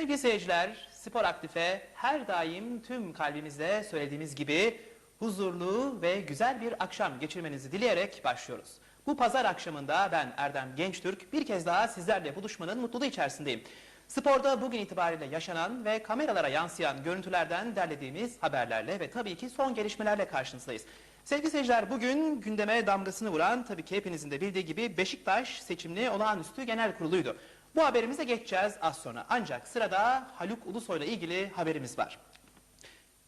Sevgili seyirciler, Spor Aktif'e her daim tüm kalbimizle söylediğimiz gibi huzurlu ve güzel bir akşam geçirmenizi dileyerek başlıyoruz. Bu pazar akşamında ben Erdem Gençtürk bir kez daha sizlerle buluşmanın mutluluğu içerisindeyim. Sporda bugün itibariyle yaşanan ve kameralara yansıyan görüntülerden derlediğimiz haberlerle ve tabii ki son gelişmelerle karşınızdayız. Sevgili seyirciler bugün gündeme damgasını vuran tabii ki hepinizin de bildiği gibi Beşiktaş seçimli olağanüstü genel kuruluydu. Bu haberimize geçeceğiz az sonra. Ancak sırada Haluk Ulusoy'la ilgili haberimiz var.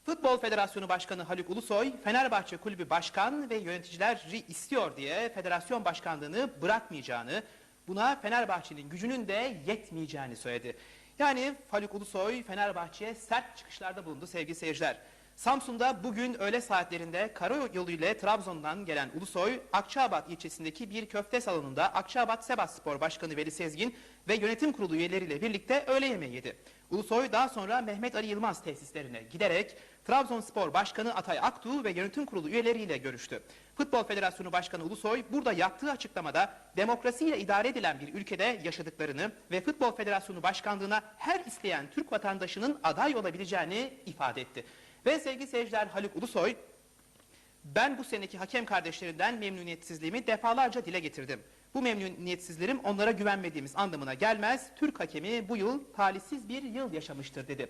Futbol Federasyonu Başkanı Haluk Ulusoy, Fenerbahçe Kulübü Başkan ve yöneticileri istiyor diye federasyon başkanlığını bırakmayacağını, buna Fenerbahçe'nin gücünün de yetmeyeceğini söyledi. Yani Haluk Ulusoy Fenerbahçe'ye sert çıkışlarda bulundu sevgili seyirciler. Samsun'da bugün öğle saatlerinde karayolu ile Trabzon'dan gelen Ulusoy, Akçaabat ilçesindeki bir köfte salonunda Akçaabat Sebas Başkanı Veli Sezgin ve yönetim kurulu üyeleriyle birlikte öğle yemeği yedi. Ulusoy daha sonra Mehmet Ali Yılmaz tesislerine giderek Trabzonspor Başkanı Atay Aktuğ ve yönetim kurulu üyeleriyle görüştü. Futbol Federasyonu Başkanı Ulusoy burada yaptığı açıklamada demokrasiyle idare edilen bir ülkede yaşadıklarını ve Futbol Federasyonu Başkanlığına her isteyen Türk vatandaşının aday olabileceğini ifade etti. Ve sevgili seyirciler Haluk Ulusoy ben bu seneki hakem kardeşlerinden memnuniyetsizliğimi defalarca dile getirdim. Bu memnuniyetsizlerim onlara güvenmediğimiz anlamına gelmez. Türk hakemi bu yıl talihsiz bir yıl yaşamıştır dedi.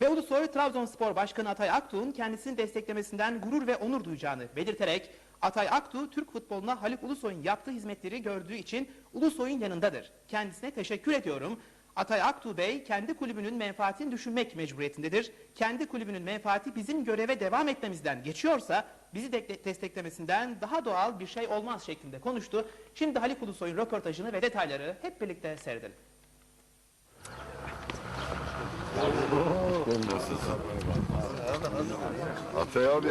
Ve Ulusoy Trabzonspor Başkanı Atay Aktuğ'un kendisini desteklemesinden gurur ve onur duyacağını belirterek Atay Aktuğ Türk futboluna Haluk Ulusoy'un yaptığı hizmetleri gördüğü için Ulusoy'un yanındadır. Kendisine teşekkür ediyorum. Atay Aktuğ Bey kendi kulübünün menfaatini düşünmek mecburiyetindedir. Kendi kulübünün menfaati bizim göreve devam etmemizden geçiyorsa bizi de- desteklemesinden daha doğal bir şey olmaz şeklinde konuştu. Şimdi Haluk Ulusoy'un röportajını ve detayları hep birlikte seyredelim. Atay abi.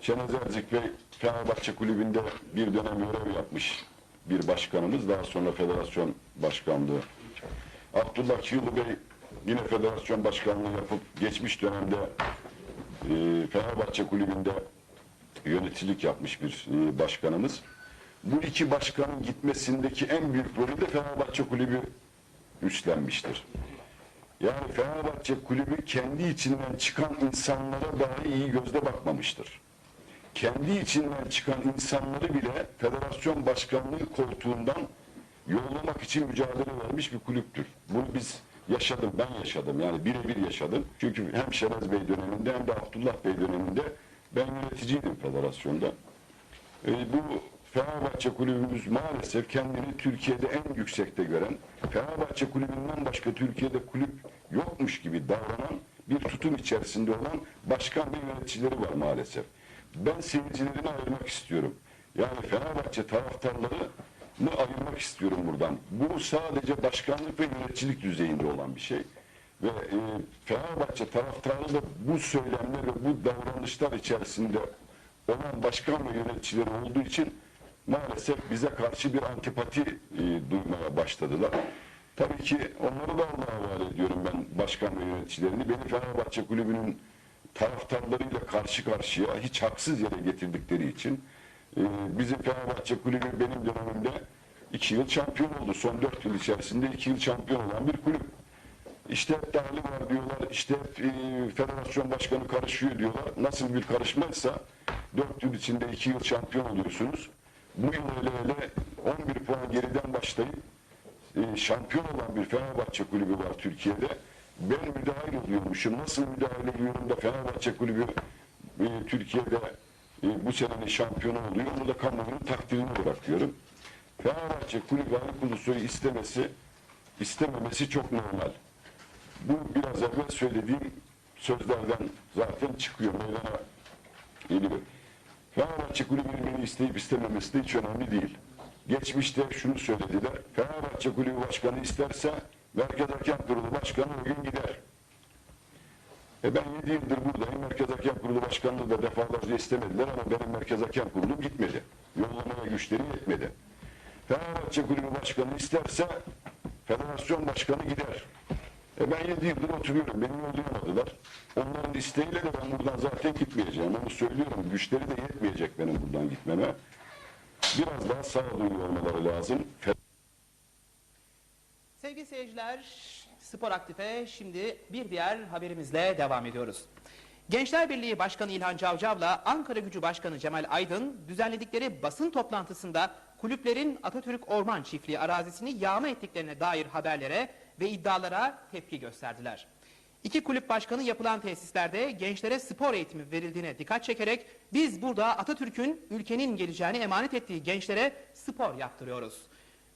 Şenaz Erzik Bey Fenerbahçe Kulübü'nde bir dönem görev yapmış bir başkanımız. Daha sonra federasyon başkanlığı. Abdullah Çığlı Bey yine federasyon başkanlığı yapıp geçmiş dönemde e, Fenerbahçe Kulübü'nde yöneticilik yapmış bir e, başkanımız. Bu iki başkanın gitmesindeki en büyük rolü de Fenerbahçe Kulübü üstlenmiştir. Yani Fenerbahçe kulübü kendi içinden çıkan insanlara dahi iyi gözle bakmamıştır. Kendi içinden çıkan insanları bile federasyon başkanlığı koltuğundan yollamak için mücadele vermiş bir kulüptür. Bunu biz yaşadım, ben yaşadım. Yani birebir yaşadım. Çünkü hem Şeraz Bey döneminde hem de Abdullah Bey döneminde ben yöneticiydim federasyonda. E, bu Fenerbahçe kulübümüz maalesef kendini Türkiye'de en yüksekte gören, Fenerbahçe kulübünden başka Türkiye'de kulüp yokmuş gibi davranan bir tutum içerisinde olan başkan ve yöneticileri var maalesef. Ben seyircilerini ayırmak istiyorum. Yani Fenerbahçe taraftarlarını ayırmak istiyorum buradan. Bu sadece başkanlık ve yöneticilik düzeyinde olan bir şey. Ve e, Fenerbahçe taraftarı da bu söylemler ve bu davranışlar içerisinde olan başkan ve yöneticileri olduğu için maalesef bize karşı bir antipati e, duymaya başladılar. Tabii ki onları da Allah'a havale ediyorum ben başkan ve yöneticilerini. Beni Fenerbahçe Kulübü'nün taraftarlarıyla karşı karşıya hiç haksız yere getirdikleri için e, bizim Fenerbahçe Kulübü benim dönemimde iki yıl şampiyon oldu. Son dört yıl içerisinde iki yıl şampiyon olan bir kulüp. İşte hep dahili var diyorlar, işte hep, e, federasyon başkanı karışıyor diyorlar. Nasıl bir karışmaysa dört yıl içinde iki yıl şampiyon oluyorsunuz. Bu yıl öyle öyle 11 puan geriden başlayıp e, şampiyon olan bir Fenerbahçe kulübü var Türkiye'de. Ben müdahil oluyormuşum. Nasıl müdahil oluyorum da Fenerbahçe kulübü e, Türkiye'de e, bu senenin şampiyonu oluyor. Onu da kamuoyunun takdirini bırakıyorum. Fenerbahçe kulübü Ali Kulusoy'u istemesi, istememesi çok normal. Bu biraz evvel söylediğim sözlerden zaten çıkıyor, meydana geliyor. Fenerbahçe kulübünün beni isteyip istememesi de hiç önemli değil. Geçmişte şunu söylediler, Fenerbahçe kulübü başkanı isterse Merkez Hakem Kurulu başkanı o gün gider. E ben 7 yıldır buradayım, Merkez Hakem Kurulu başkanlığı da defalarca istemediler ama benim Merkez Hakem Kurulum gitmedi. Yollamaya güçleri yetmedi. Fenerbahçe kulübü başkanı isterse federasyon başkanı gider. E ben 7 yıldır oturuyorum. Beni yollayamadılar. Onların isteğiyle de ben buradan zaten gitmeyeceğim. Onu söylüyorum. Güçleri de yetmeyecek benim buradan gitmeme. Biraz daha sağduyulu olmaları lazım. Seyirciler, Spor Aktif'e şimdi bir diğer haberimizle devam ediyoruz. Gençler Birliği Başkanı İlhan Cavcav'la Ankara Gücü Başkanı Cemal Aydın düzenledikleri basın toplantısında kulüplerin Atatürk Orman Çiftliği arazisini yağma ettiklerine dair haberlere ve iddialara tepki gösterdiler. İki kulüp başkanı yapılan tesislerde gençlere spor eğitimi verildiğine dikkat çekerek biz burada Atatürk'ün ülkenin geleceğini emanet ettiği gençlere spor yaptırıyoruz.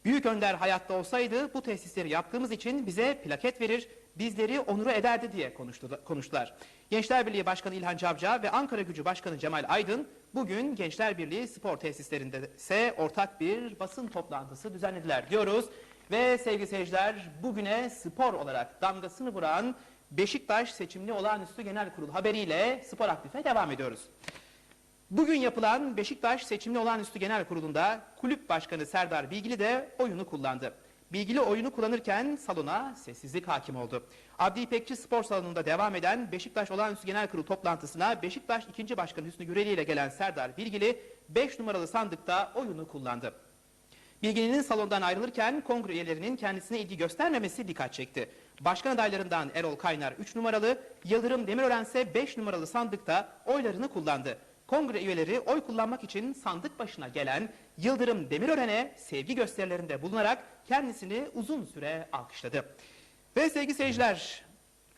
Büyük Önder hayatta olsaydı bu tesisleri yaptığımız için bize plaket verir, bizleri onuru ederdi diye konuştu, konuştular. Gençler Birliği Başkanı İlhan Cavca ve Ankara Gücü Başkanı Cemal Aydın bugün Gençler Birliği spor tesislerinde ise ortak bir basın toplantısı düzenlediler diyoruz. Ve sevgili seyirciler bugüne spor olarak damgasını vuran Beşiktaş seçimli olağanüstü genel kurul haberiyle spor aktife devam ediyoruz. Bugün yapılan Beşiktaş Seçimli Olağanüstü Genel Kurulu'nda kulüp başkanı Serdar Bilgili de oyunu kullandı. Bilgili oyunu kullanırken salona sessizlik hakim oldu. Abdi İpekçi Spor Salonu'nda devam eden Beşiktaş Olağanüstü Genel Kurulu toplantısına Beşiktaş 2. Başkanı Hüsnü Güreli ile gelen Serdar Bilgili 5 numaralı sandıkta oyunu kullandı. Bilginin salondan ayrılırken kongre üyelerinin kendisine ilgi göstermemesi dikkat çekti. Başkan adaylarından Erol Kaynar 3 numaralı, Yıldırım Demirören ise 5 numaralı sandıkta oylarını kullandı. Kongre üyeleri oy kullanmak için sandık başına gelen Yıldırım Demirören'e sevgi gösterilerinde bulunarak kendisini uzun süre alkışladı. Ve sevgili seyirciler,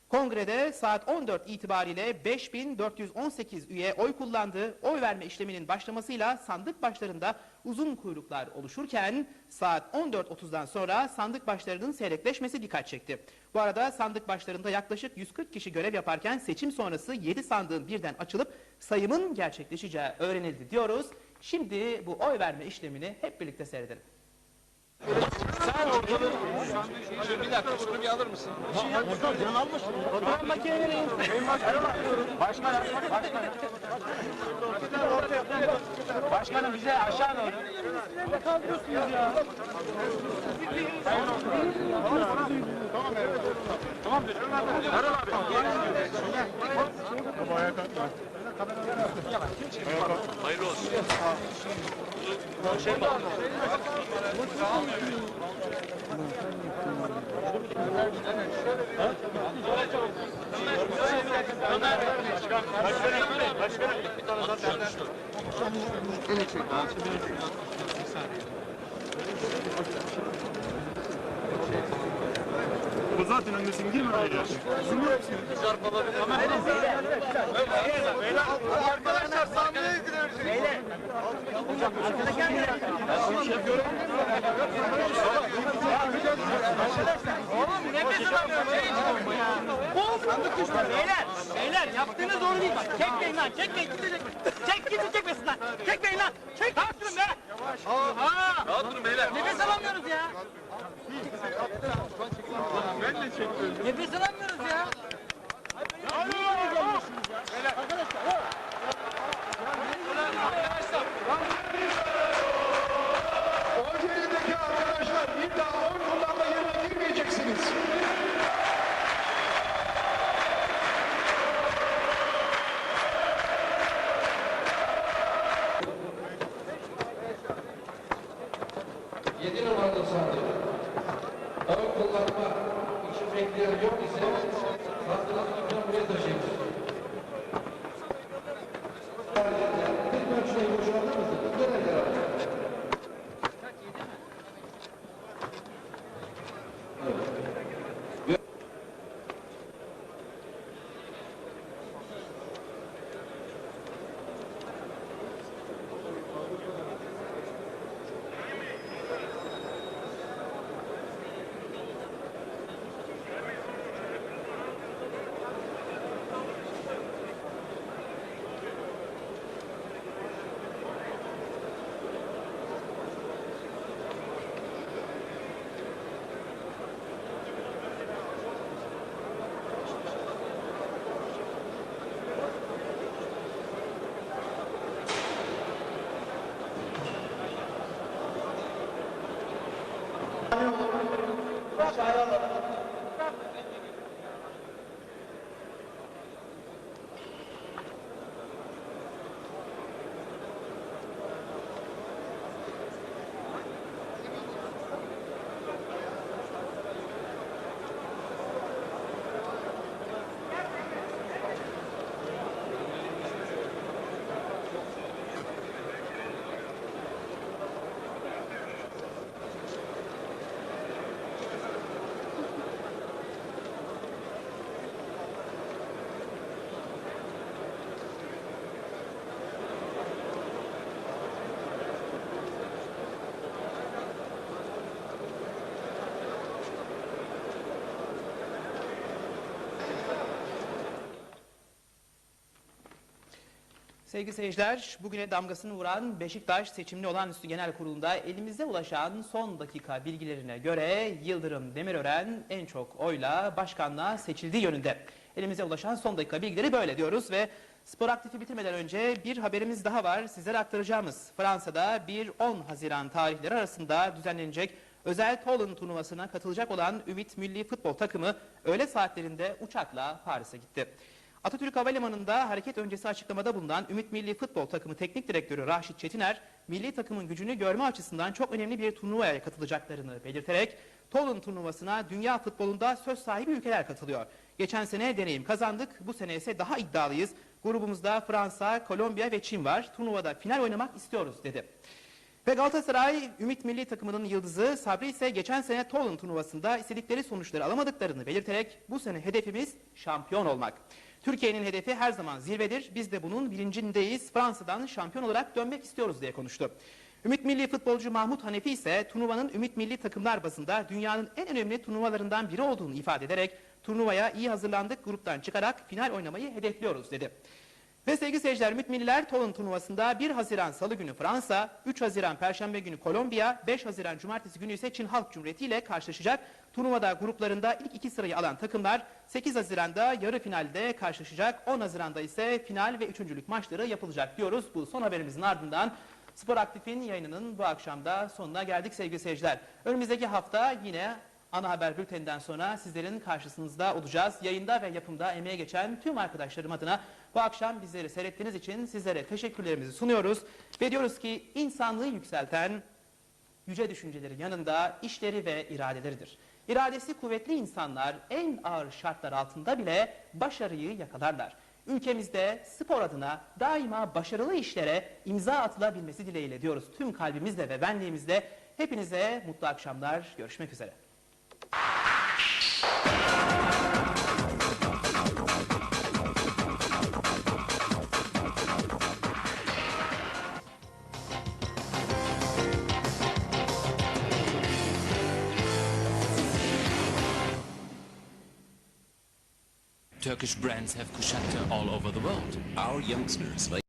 Kongrede saat 14 itibariyle 5418 üye oy kullandı. Oy verme işleminin başlamasıyla sandık başlarında uzun kuyruklar oluşurken saat 14.30'dan sonra sandık başlarının seyrekleşmesi dikkat çekti. Bu arada sandık başlarında yaklaşık 140 kişi görev yaparken seçim sonrası 7 sandığın birden açılıp sayımın gerçekleşeceği öğrenildi diyoruz. Şimdi bu oy verme işlemini hep birlikte seyredelim. Sen ortalığı bir dakika şunu bir alır mısın? Can almış. Fotoğraf makine vereyim. Başkanım, başkanım. Başkanım bize aşağı doğru. Kaldırıyorsunuz ya? Hayırlı olsun. Şey bak. Bu zaten öndesin girme oraya. Arkadaşlar sahneye gidiyoruz. Beyler. Oğlum nefes alamıyorum. Sandık düştü. Beyler. Beyler yaptığınız doğru değil bak. Çekmeyin lan. Çekmeyin. Çekmeyin. Çek kimse çekmesin lan. Çekmeyin lan. Çek. Rahat durun be. Aa. Rahat durun beyler. Nefes alamıyoruz ya. Ben de çekmiyorum. Nefes alamıyoruz ya. O Sevgili seyirciler, bugüne damgasını vuran Beşiktaş Seçimli Olağanüstü Genel Kurulu'nda elimize ulaşan son dakika bilgilerine göre Yıldırım Demirören en çok oyla başkanlığa seçildiği yönünde. Elimize ulaşan son dakika bilgileri böyle diyoruz ve spor aktifi bitirmeden önce bir haberimiz daha var sizlere aktaracağımız. Fransa'da 1-10 Haziran tarihleri arasında düzenlenecek özel Toulon turnuvasına katılacak olan Ümit Milli Futbol takımı öğle saatlerinde uçakla Paris'e gitti. Atatürk Havalimanı'nda hareket öncesi açıklamada bulunan Ümit Milli Futbol Takımı Teknik Direktörü Raşit Çetiner, milli takımın gücünü görme açısından çok önemli bir turnuvaya katılacaklarını belirterek, Toulon turnuvasına dünya futbolunda söz sahibi ülkeler katılıyor. Geçen sene deneyim kazandık, bu sene ise daha iddialıyız. Grubumuzda Fransa, Kolombiya ve Çin var. Turnuvada final oynamak istiyoruz dedi. Ve Galatasaray Ümit Milli Takımının yıldızı Sabri ise geçen sene Toulon turnuvasında istedikleri sonuçları alamadıklarını belirterek bu sene hedefimiz şampiyon olmak. Türkiye'nin hedefi her zaman zirvedir. Biz de bunun bilincindeyiz. Fransa'dan şampiyon olarak dönmek istiyoruz diye konuştu. Ümit Milli futbolcu Mahmut Hanefi ise turnuvanın Ümit Milli takımlar bazında dünyanın en önemli turnuvalarından biri olduğunu ifade ederek turnuvaya iyi hazırlandık, gruptan çıkarak final oynamayı hedefliyoruz dedi. Ve sevgili seyirciler Ümit Milliler Toulon turnuvasında 1 Haziran Salı günü Fransa, 3 Haziran Perşembe günü Kolombiya, 5 Haziran Cumartesi günü ise Çin Halk Cumhuriyeti ile karşılaşacak. Turnuvada gruplarında ilk iki sırayı alan takımlar 8 Haziran'da yarı finalde karşılaşacak. 10 Haziran'da ise final ve üçüncülük maçları yapılacak diyoruz. Bu son haberimizin ardından Spor Aktif'in yayınının bu akşamda sonuna geldik sevgili seyirciler. Önümüzdeki hafta yine ana haber bülteninden sonra sizlerin karşısınızda olacağız. Yayında ve yapımda emeğe geçen tüm arkadaşlarım adına bu akşam bizleri seyrettiğiniz için sizlere teşekkürlerimizi sunuyoruz. Ve diyoruz ki insanlığı yükselten yüce düşünceleri yanında işleri ve iradeleridir. İradesi kuvvetli insanlar en ağır şartlar altında bile başarıyı yakalarlar. Ülkemizde spor adına daima başarılı işlere imza atılabilmesi dileğiyle diyoruz. Tüm kalbimizle ve benliğimizle hepinize mutlu akşamlar. Görüşmek üzere. Turkish brands have Kuşakta all over the world. Our youngsters like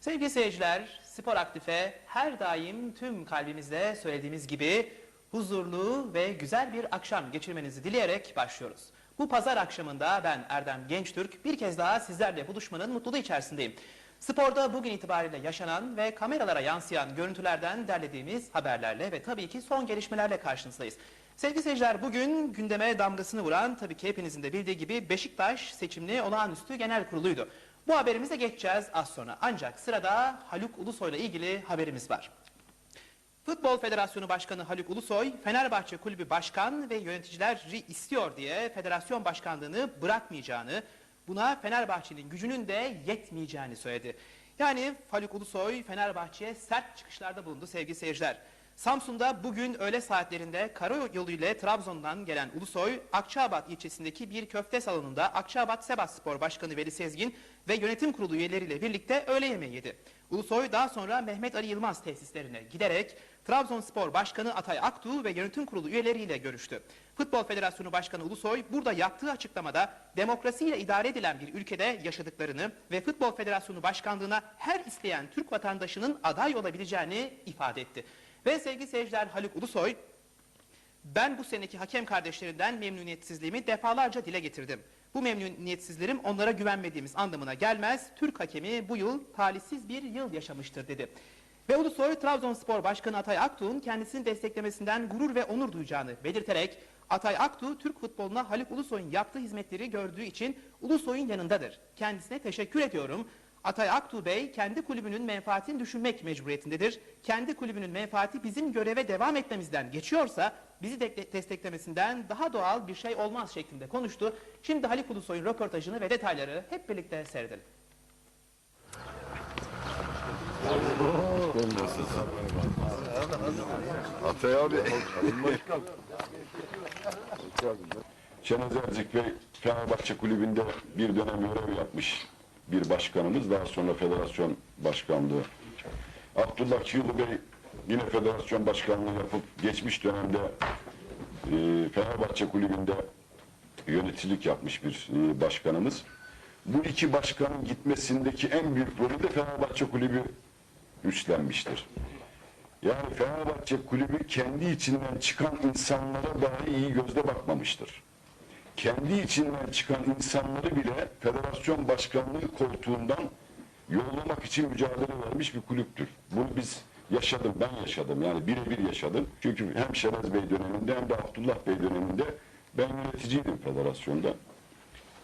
Sevgili seyirciler, Spor Aktif'e her daim tüm kalbimizle söylediğimiz gibi huzurlu ve güzel bir akşam geçirmenizi dileyerek başlıyoruz. Bu pazar akşamında ben Erdem Gençtürk bir kez daha sizlerle buluşmanın mutluluğu içerisindeyim. Sporda bugün itibariyle yaşanan ve kameralara yansıyan görüntülerden derlediğimiz haberlerle ve tabii ki son gelişmelerle karşınızdayız. Sevgili seyirciler bugün gündeme damgasını vuran tabii ki hepinizin de bildiği gibi Beşiktaş seçimli olağanüstü genel kuruluydu. Bu haberimize geçeceğiz az sonra. Ancak sırada Haluk Ulusoy'la ilgili haberimiz var. Futbol Federasyonu Başkanı Haluk Ulusoy, Fenerbahçe Kulübü Başkan ve yöneticileri istiyor diye federasyon başkanlığını bırakmayacağını, buna Fenerbahçe'nin gücünün de yetmeyeceğini söyledi. Yani Haluk Ulusoy Fenerbahçe'ye sert çıkışlarda bulundu sevgili seyirciler. Samsun'da bugün öğle saatlerinde karayolu ile Trabzon'dan gelen Ulusoy, Akçaabat ilçesindeki bir köfte salonunda Akçaabat Sebastspor Başkanı Veli Sezgin ve yönetim kurulu üyeleriyle birlikte öğle yemeği yedi. Ulusoy daha sonra Mehmet Ali Yılmaz tesislerine giderek Trabzonspor Başkanı Atay Aktuğ ve yönetim kurulu üyeleriyle görüştü. Futbol Federasyonu Başkanı Ulusoy burada yaptığı açıklamada demokrasiyle idare edilen bir ülkede yaşadıklarını ve Futbol Federasyonu Başkanlığına her isteyen Türk vatandaşının aday olabileceğini ifade etti. Ve sevgili seyirciler Haluk Ulusoy, ben bu seneki hakem kardeşlerinden memnuniyetsizliğimi defalarca dile getirdim. Bu memnuniyetsizlerim onlara güvenmediğimiz anlamına gelmez. Türk hakemi bu yıl talihsiz bir yıl yaşamıştır dedi. Ve Ulusoy Trabzonspor Başkanı Atay Aktuğ'un kendisini desteklemesinden gurur ve onur duyacağını belirterek Atay Aktuğ Türk futboluna Haluk Ulusoy'un yaptığı hizmetleri gördüğü için Ulusoy'un yanındadır. Kendisine teşekkür ediyorum. Atay Aktuğ Bey kendi kulübünün menfaatini düşünmek mecburiyetindedir. Kendi kulübünün menfaati bizim göreve devam etmemizden geçiyorsa bizi de- desteklemesinden daha doğal bir şey olmaz şeklinde konuştu. Şimdi Haluk Ulusoy'un röportajını ve detayları hep birlikte seyredelim. Atay abi. Şenaz Erzik Bey Fenerbahçe Kulübü'nde bir dönem görev yapmış bir başkanımız. Daha sonra federasyon başkanlığı. Abdullah Yılı Bey yine federasyon başkanlığı yapıp geçmiş dönemde e, Fenerbahçe Kulübü'nde yöneticilik yapmış bir e, başkanımız. Bu iki başkanın gitmesindeki en büyük rolü de Fenerbahçe Kulübü üstlenmiştir. Yani Fenerbahçe Kulübü kendi içinden çıkan insanlara dahi iyi gözle bakmamıştır. Kendi içinden çıkan insanları bile federasyon başkanlığı koltuğundan yollamak için mücadele vermiş bir kulüptür. Bunu biz yaşadım, ben yaşadım. Yani birebir yaşadım. Çünkü hem Şerez Bey döneminde hem de Abdullah Bey döneminde ben yöneticiydim federasyonda.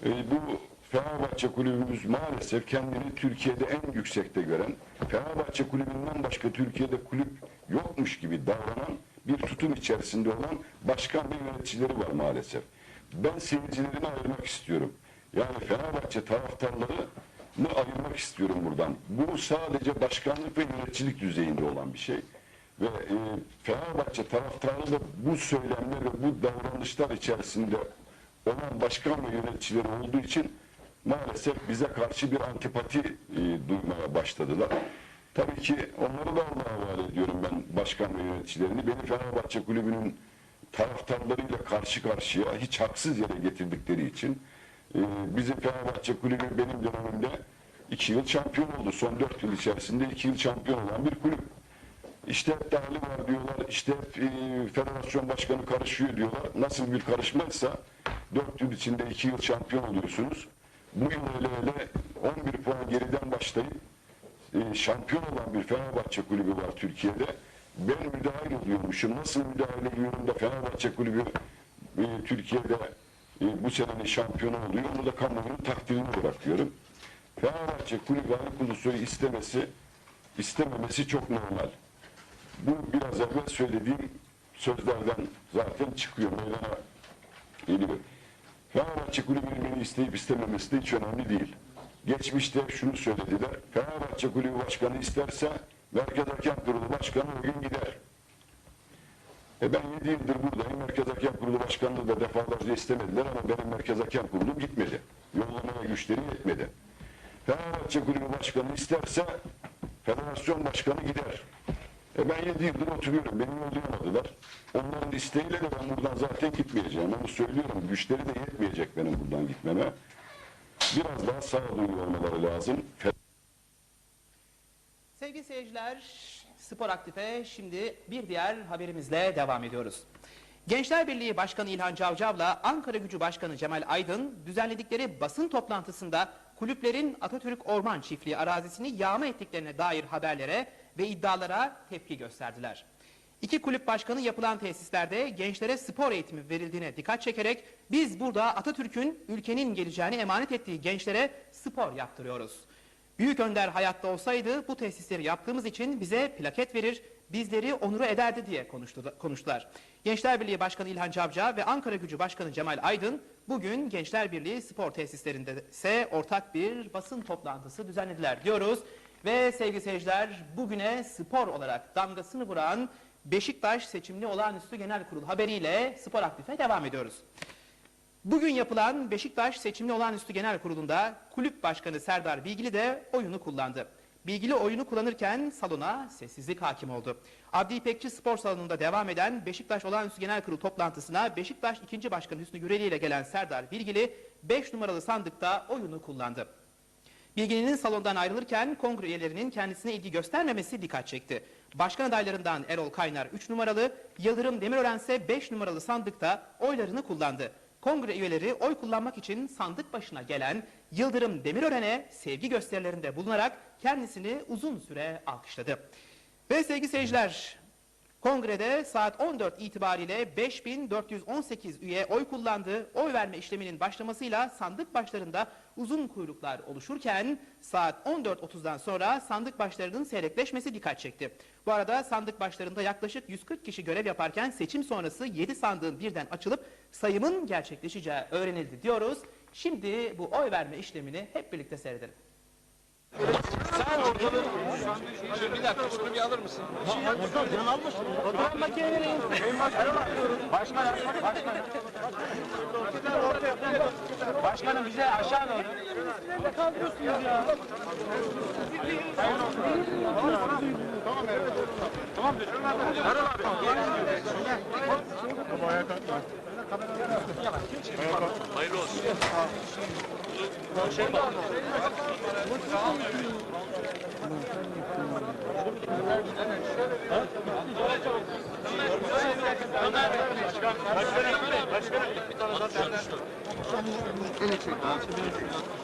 E, bu Fenerbahçe kulübümüz maalesef kendini Türkiye'de en yüksekte gören, Fenerbahçe kulübünden başka Türkiye'de kulüp yokmuş gibi davranan bir tutum içerisinde olan başkan ve yöneticileri var maalesef. Ben seyircilerini ayırmak istiyorum. Yani Fenerbahçe taraftarlarını ayırmak istiyorum buradan. Bu sadece başkanlık ve yöneticilik düzeyinde olan bir şey. Ve e, Fenerbahçe taraftarı da bu söylemler ve bu davranışlar içerisinde olan başkan ve yöneticileri olduğu için maalesef bize karşı bir antipati e, duymaya başladılar. Tabii ki onları da Allah'a havale ediyorum ben başkan ve yöneticilerini. Beni Fenerbahçe Kulübü'nün taraftarlarıyla karşı karşıya hiç haksız yere getirdikleri için e, bizim Fenerbahçe Kulübü benim dönemimde iki yıl şampiyon oldu. Son dört yıl içerisinde iki yıl şampiyon olan bir kulüp. İşte hep dahili var diyorlar, işte hep e, federasyon başkanı karışıyor diyorlar. Nasıl bir karışmaysa dört yıl içinde iki yıl şampiyon oluyorsunuz. Bu yıl hele hele 11 puan geriden başlayıp e, şampiyon olan bir Fenerbahçe kulübü var Türkiye'de. Ben müdahil oluyormuşum. Nasıl müdahil ediyorum da Fenerbahçe kulübü e, Türkiye'de e, bu senenin şampiyonu oluyor. Onu da kamuoyunun takdirine bırakıyorum. Fenerbahçe kulübü Ali Kulusoy'u istemesi, istememesi çok normal. Bu biraz evvel söylediğim sözlerden zaten çıkıyor, meydana geliyor. Fenerbahçe kulübünün beni isteyip istememesi de hiç önemli değil. Geçmişte şunu söylediler, Fenerbahçe kulübü başkanı isterse Merkez Hakem Kurulu başkanı o gün gider. E ben 7 yıldır buradayım, Merkez Hakem Kurulu başkanlığı da defalarca istemediler ama benim Merkez Hakem Kurulu'm gitmedi. Yollamaya güçleri yetmedi. Fenerbahçe kulübü başkanı isterse federasyon başkanı gider. E ben 7 yıldır oturuyorum. Beni yollayamadılar. Onların isteğiyle de ben buradan zaten gitmeyeceğim. Onu söylüyorum. Güçleri de yetmeyecek benim buradan gitmeme. Biraz daha sağduyulu olmaları lazım. Sevgili seyirciler, Spor Aktif'e şimdi bir diğer haberimizle devam ediyoruz. Gençler Birliği Başkanı İlhan Cavcav'la Ankara Gücü Başkanı Cemal Aydın düzenledikleri basın toplantısında kulüplerin Atatürk Orman Çiftliği arazisini yağma ettiklerine dair haberlere ve iddialara tepki gösterdiler. İki kulüp başkanı yapılan tesislerde gençlere spor eğitimi verildiğine dikkat çekerek biz burada Atatürk'ün ülkenin geleceğini emanet ettiği gençlere spor yaptırıyoruz. Büyük Önder hayatta olsaydı bu tesisleri yaptığımız için bize plaket verir, bizleri onuru ederdi diye konuştu, konuştular. Gençler Birliği Başkanı İlhan Cavca ve Ankara Gücü Başkanı Cemal Aydın bugün Gençler Birliği spor tesislerinde ise ortak bir basın toplantısı düzenlediler diyoruz. Ve sevgili seyirciler bugüne spor olarak damgasını vuran Beşiktaş seçimli olağanüstü genel kurul haberiyle spor aktife devam ediyoruz. Bugün yapılan Beşiktaş Seçimli Olağanüstü Genel Kurulu'nda kulüp başkanı Serdar Bilgili de oyunu kullandı. Bilgili oyunu kullanırken salona sessizlik hakim oldu. Abdi İpekçi Spor Salonu'nda devam eden Beşiktaş Olağanüstü Genel Kurulu toplantısına Beşiktaş 2. Başkanı Hüsnü Güreli ile gelen Serdar Bilgili 5 numaralı sandıkta oyunu kullandı. Bilgili'nin salondan ayrılırken kongre üyelerinin kendisine ilgi göstermemesi dikkat çekti. Başkan adaylarından Erol Kaynar 3 numaralı, Yıldırım Demirören ise 5 numaralı sandıkta oylarını kullandı. Kongre üyeleri oy kullanmak için sandık başına gelen Yıldırım Demirören'e sevgi gösterilerinde bulunarak kendisini uzun süre alkışladı. Ve sevgili seyirciler, Kongrede saat 14 itibariyle 5418 üye oy kullandı. Oy verme işleminin başlamasıyla sandık başlarında uzun kuyruklar oluşurken saat 14.30'dan sonra sandık başlarının seyrekleşmesi dikkat çekti. Bu arada sandık başlarında yaklaşık 140 kişi görev yaparken seçim sonrası 7 sandığın birden açılıp sayımın gerçekleşeceği öğrenildi diyoruz. Şimdi bu oy verme işlemini hep birlikte seyredelim. Sağ Bir dakika şunu bir alır mısın? Can almış. Fotoğraf makineleri Başkanım, başkanım. Başkanım bize aşağı doğru. Ne kaldırıyorsunuz ya? Bu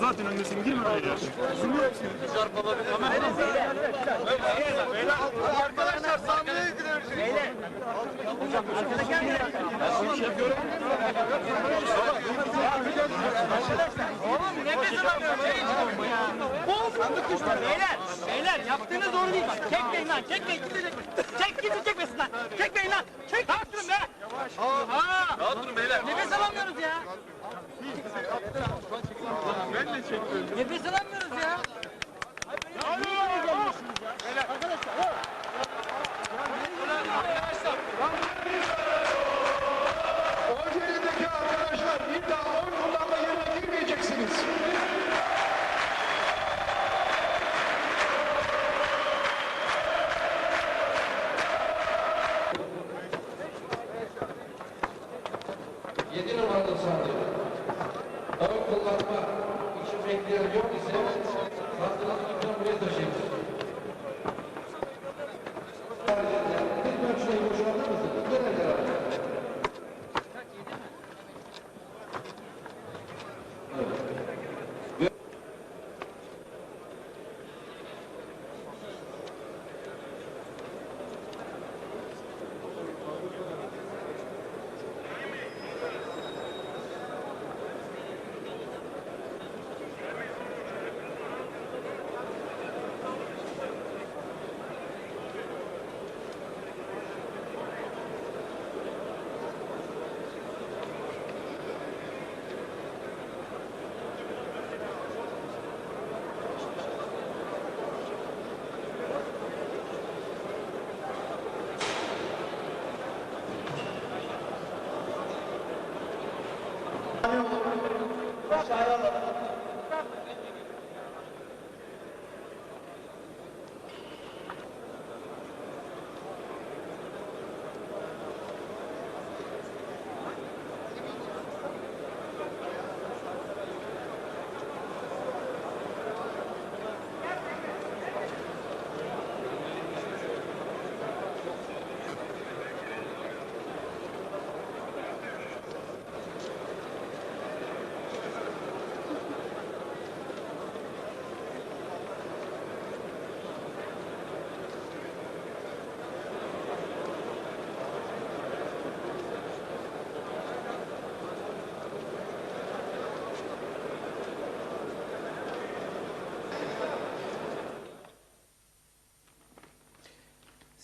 zaten öndesin girme oraya. Arkadaşlar sahneye gidiyoruz. Oğlum nefes alamıyorum. Sandık düştü. Beyler, beyler yaptığınız doğru değil bak. Çekmeyin lan, çekmeyin. Çekmesin. Çek, kimse çekmesin lan. Çekmeyin lan. Çek. Rahat durun be. Aa. Rahat durun beyler. Nefes alamıyoruz ya. Nefes alamıyoruz ya. शायर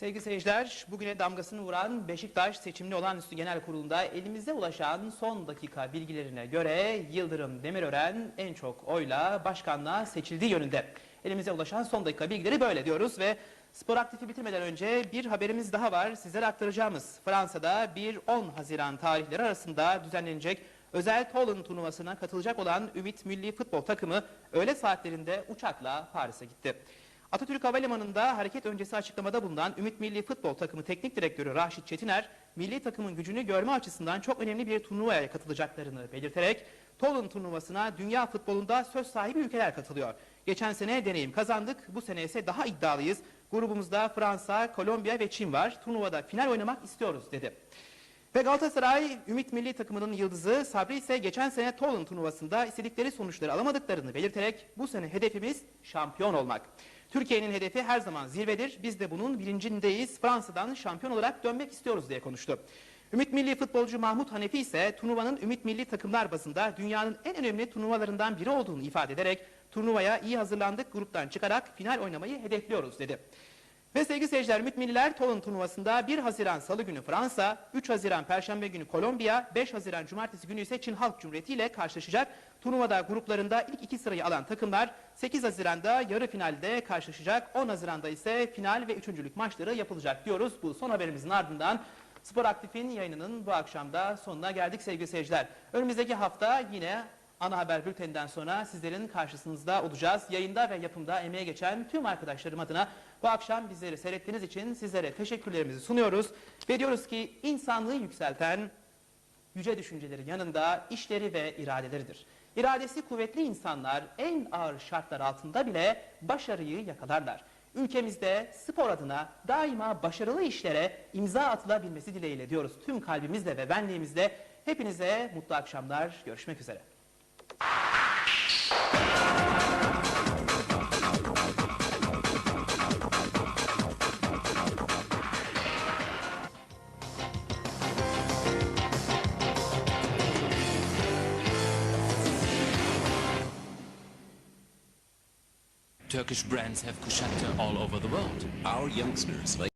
Sevgili seyirciler, bugüne damgasını vuran Beşiktaş Seçimli Olağanüstü Genel Kurulu'nda elimize ulaşan son dakika bilgilerine göre Yıldırım Demirören en çok oyla başkanlığa seçildiği yönünde. Elimize ulaşan son dakika bilgileri böyle diyoruz ve spor aktifi bitirmeden önce bir haberimiz daha var sizlere aktaracağımız. Fransa'da 1-10 Haziran tarihleri arasında düzenlenecek özel Toulon turnuvasına katılacak olan Ümit Milli Futbol takımı öğle saatlerinde uçakla Paris'e gitti. Atatürk Havalimanı'nda hareket öncesi açıklamada bulunan Ümit Milli Futbol Takımı Teknik Direktörü Raşit Çetiner, milli takımın gücünü görme açısından çok önemli bir turnuvaya katılacaklarını belirterek, Toulon turnuvasına dünya futbolunda söz sahibi ülkeler katılıyor. Geçen sene deneyim kazandık, bu sene ise daha iddialıyız. Grubumuzda Fransa, Kolombiya ve Çin var. Turnuvada final oynamak istiyoruz dedi. Ve Galatasaray Ümit Milli Takımının yıldızı Sabri ise geçen sene Toulon turnuvasında istedikleri sonuçları alamadıklarını belirterek bu sene hedefimiz şampiyon olmak. Türkiye'nin hedefi her zaman zirvedir. Biz de bunun bilincindeyiz. Fransa'dan şampiyon olarak dönmek istiyoruz diye konuştu. Ümit Milli futbolcu Mahmut Hanefi ise turnuvanın Ümit Milli takımlar bazında dünyanın en önemli turnuvalarından biri olduğunu ifade ederek turnuvaya iyi hazırlandık, gruptan çıkarak final oynamayı hedefliyoruz dedi. Ve sevgili seyirciler, Mütmilliler Tolun turnuvasında 1 Haziran Salı günü Fransa, 3 Haziran Perşembe günü Kolombiya, 5 Haziran Cumartesi günü ise Çin Halk Cumhuriyeti ile karşılaşacak. Turnuvada gruplarında ilk iki sırayı alan takımlar 8 Haziran'da yarı finalde karşılaşacak. 10 Haziran'da ise final ve üçüncülük maçları yapılacak diyoruz. Bu son haberimizin ardından Spor Aktif'in yayınının bu akşamda sonuna geldik sevgili seyirciler. Önümüzdeki hafta yine ana haber bülteninden sonra sizlerin karşısınızda olacağız. Yayında ve yapımda emeğe geçen tüm arkadaşlarım adına bu akşam bizleri seyrettiğiniz için sizlere teşekkürlerimizi sunuyoruz. Ve diyoruz ki insanlığı yükselten yüce düşünceleri yanında işleri ve iradeleridir. İradesi kuvvetli insanlar en ağır şartlar altında bile başarıyı yakalarlar. Ülkemizde spor adına daima başarılı işlere imza atılabilmesi dileğiyle diyoruz. Tüm kalbimizle ve benliğimizle hepinize mutlu akşamlar. Görüşmek üzere. Turkish brands have Kushatta all over the world. Our youngsters like